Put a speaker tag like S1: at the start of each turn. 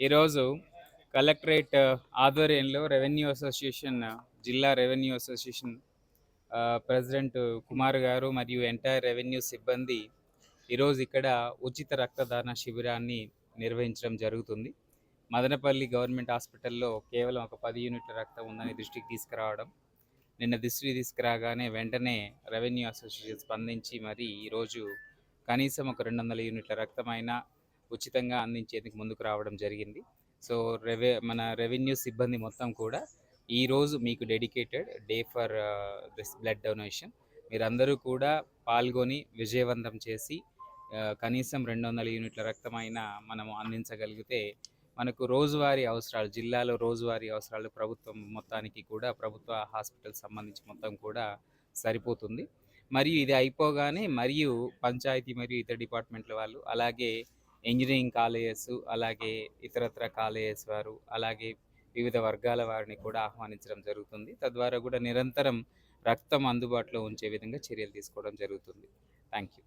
S1: ఈరోజు collectorate uh, ఆధ్వర్యంలో revenue association uh, జిల్లా revenue association uh, president Kumar garu మరియు ఎంటైర్ రెవెన్యూ సిబ్బంది ఈరోజు ఇక్కడ ఉచిత రక్తదాన శిబిరాన్ని నిర్వహించడం జరుగుతుంది. మదనపల్లి గవర్నమెంట్ హాస్పిటల్లో కేవలం ఒక పది యూనిట్ల రక్తం ఉందని దృష్టికి తీసుకురావడం నిన్న దృష్టికి తీసుకురాగానే వెంటనే రెవెన్యూ అసోసియేషన్ స్పందించి మరి ఈరోజు కనీసం ఒక రెండు వందల యూనిట్ల రక్తమైనా ఉచితంగా అందించేందుకు ముందుకు రావడం జరిగింది. సో రెవె మన రెవెన్యూ సిబ్బంది మొత్తం కూడా ఈరోజు మీకు dedicated day for this blood donation. మీరందరూ కూడా పాల్గొని విజయవంతం చేసి కనీసం రెండు వందల యూనిట్ల రక్తమైన మనము అందించగలిగితే మనకు రోజువారీ అవసరాలు జిల్లాలో రోజువారీ అవసరాలు ప్రభుత్వం మొత్తానికి కూడా ప్రభుత్వ హాస్పిటల్ సంబంధించి మొత్తం కూడా సరిపోతుంది. మరియు ఇది అయిపోగానే మరియు పంచాయతీ మరియు ఇతర డిపార్ట్మెంట్ల వాళ్ళు అలాగే ఇంజనీరింగ్ కాలేజెస్ అలాగే ఇతరత్ర కాలేజెస్ వారు అలాగే వివిధ వర్గాల వారిని కూడా ఆహ్వానించడం జరుగుతుంది. తద్వారా కూడా నిరంతరం రక్తం అందుబాటులో ఉంచే విధంగా చర్యలు తీసుకోవడం జరుగుతుంది. Thank you